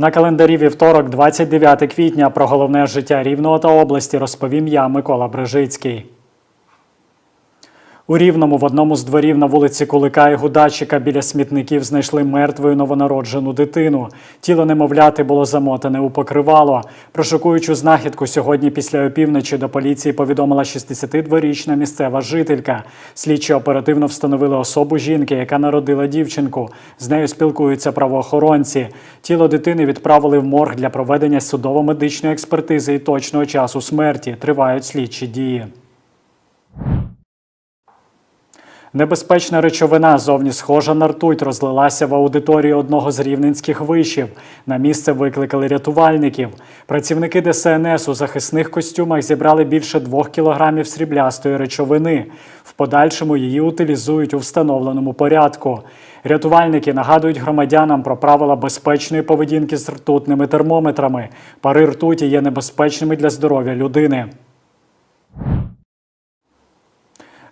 На календарі вівторок, 29 квітня, про головне життя Рівного та області розповім я, Микола Брижицький. У Рівному в одному з дворів на вулиці Кулика і Гудачика біля смітників знайшли мертвою новонароджену дитину. Тіло немовляти було замотане у покривало. Про шокуючу знахідку сьогодні після опівночі до поліції повідомила 62-річна місцева жителька. Слідчі оперативно встановили особу жінки, яка народила дівчинку. З нею спілкуються правоохоронці. Тіло дитини відправили в морг для проведення судово-медичної експертизи і точного часу смерті. Тривають слідчі дії. Небезпечна речовина, зовні схожа на ртуть, розлилася в аудиторії одного з рівненських вишів. На місце викликали рятувальників. Працівники ДСНС у захисних костюмах зібрали більше двох кілограмів сріблястої речовини. В подальшому її утилізують у встановленому порядку. Рятувальники нагадують громадянам про правила безпечної поведінки з ртутними термометрами. Пари ртуті є небезпечними для здоров'я людини.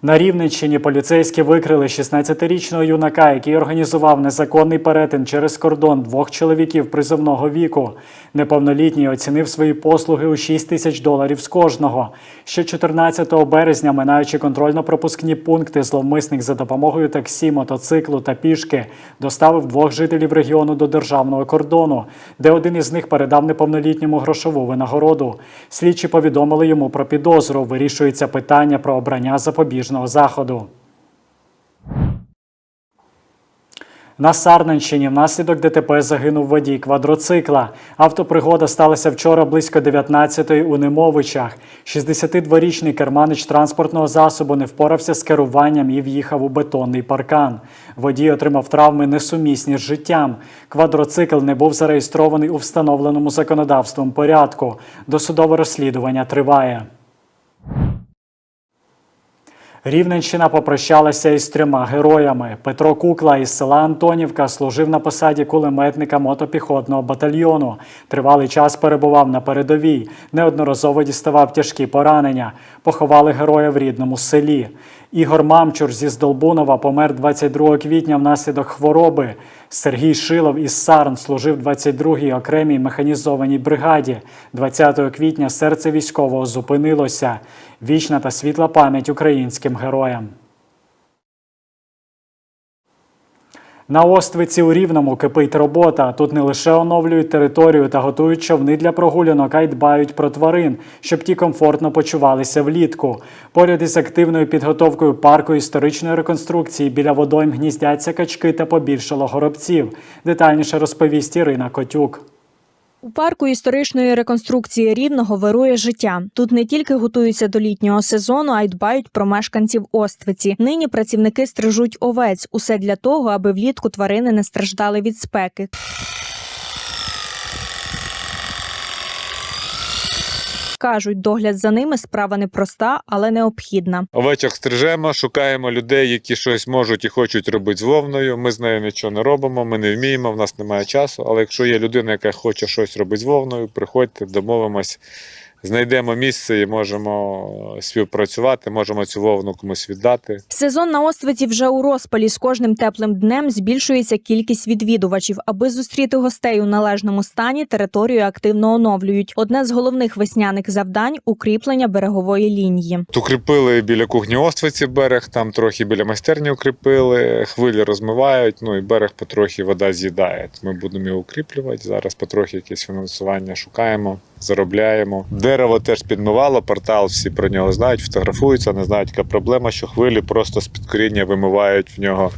На Рівненщині поліцейські викрили 16-річного юнака, який організував незаконний перетин через кордон двох чоловіків призовного віку. Неповнолітній оцінив свої послуги у 6 тисяч доларів з кожного. Ще 14 березня, минаючи контрольно-пропускні пункти, зловмисник за допомогою таксі, мотоциклу та пішки доставив двох жителів регіону до державного кордону, де один із них передав неповнолітньому грошову винагороду. Слідчі повідомили йому про підозру. Вирішується питання про обрання запобіжного заходу. На Сарненщині внаслідок ДТП загинув водій квадроцикла. Автопригода сталася вчора близько 19-ї у Немовичах. 62-річний керманич транспортного засобу не впорався з керуванням і в'їхав у бетонний паркан. Водій отримав травми несумісні з життям. Квадроцикл не був зареєстрований у встановленому законодавством порядку. Досудове розслідування триває. Рівненщина попрощалася із трьома героями. Петро Кукла із села Антонівка служив на посаді кулеметника мотопіхотного батальйону. Тривалий час перебував на передовій, неодноразово діставав тяжкі поранення. Поховали героя в рідному селі. Ігор Мамчур зі Здолбунова помер 22 квітня внаслідок хвороби. Сергій Шилов із Сарн служив 22-й окремій механізованій бригаді. 20 квітня серце військового зупинилося. Вічна та світла пам'ять українським героям. На Оствиці у Рівному кипить робота. Тут не лише оновлюють територію та готують човни для прогулянок, а й дбають про тварин, щоб ті комфортно почувалися влітку. Поряд із активною підготовкою парку історичної реконструкції біля водойм гніздяться качки та побільшало горобців. Детальніше розповість Ірина Котюк. У парку історичної реконструкції рівного вирує життя. Тут не тільки готуються до літнього сезону, а й дбають про мешканців Оствиці. Нині працівники стрижуть овець. Усе для того, аби влітку тварини не страждали від спеки. Кажуть, догляд за ними справа непроста, але необхідна. Овечок стрижемо, шукаємо людей, які щось можуть і хочуть робити з вовною. Ми з нею нічого не робимо, ми не вміємо, в нас немає часу. Але якщо є людина, яка хоче щось робити з вовною, приходьте, домовимось, знайдемо місце і можемо співпрацювати, можемо цю вовну комусь віддати. Сезон на Оствиці вже у розпалі. З кожним теплим днем збільшується кількість відвідувачів. Аби зустріти гостей у належному стані, територію активно оновлюють. Одне з головних весняних завдань укріплення берегової лінії. Укріпили біля кухні Оствиці берег, там трохи біля майстерні укріпили, хвилі розмивають, ну і берег потрохи вода з'їдає. Ми будемо його укріплювати. Зараз потрохи якесь фінансування шукаємо, заробляємо. Дерево теж підмивало, портал всі про нього знають, фотографуються, не знають, яка проблема, що хвилі просто з під коріння вимивають в нього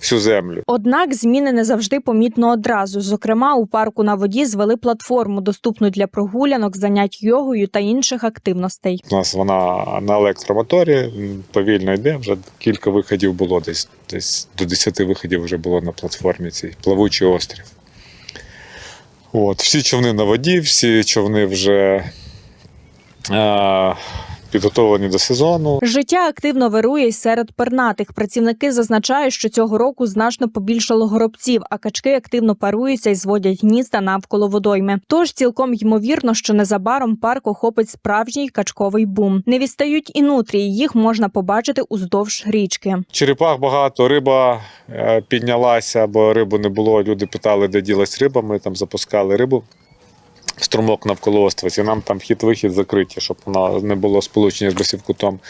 всю землю. Однак зміни не завжди помітно одразу. Зокрема, у парку на воді звели платформу, доступну для прогулянок, занять йогою та інших активностей. У нас вона на електромоторі повільно йде. Вже кілька виходів було десь десь до 10 виходів вже було на платформі цій плавучий острів. От, всі човни на воді, всі човни вже е, підготовлені до сезону. Життя активно вирує серед пернатих. Працівники зазначають, що цього року значно побільшало горобців, а качки активно паруються і зводять гнізда навколо водойми. Тож цілком ймовірно, що незабаром парк охопить справжній качковий бум. Не відстають і нутрії. Їх можна побачити уздовж річки. Черепах багато, риба е, піднялася, бо рибу не було. Люди питали, де ділась риба. Ми там запускали рибу. Струмок навколо Оствиці. Нам там хід-вихід закриті, щоб воно не було сполучення з Басівкутом.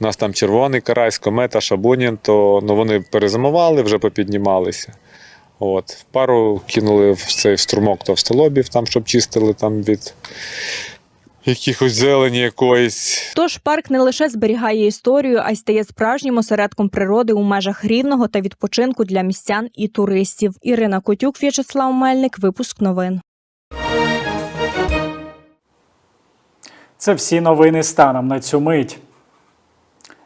У нас там червоний карась, комета, шабунін, то ну, вони перезимували, вже попіднімалися. От. Пару кинули в цей струмок товстолобів, там, щоб чистили там від якихось зелені якоїсь. Тож парк не лише зберігає історію, а й стає справжнім осередком природи у межах рівного та відпочинку для містян і туристів. Ірина Котюк, В'ячеслав Мельник. Випуск новин. Це всі новини станом на цю мить.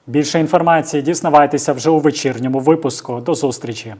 Більше інформації дізнавайтеся вже у вечірньому випуску. До зустрічі.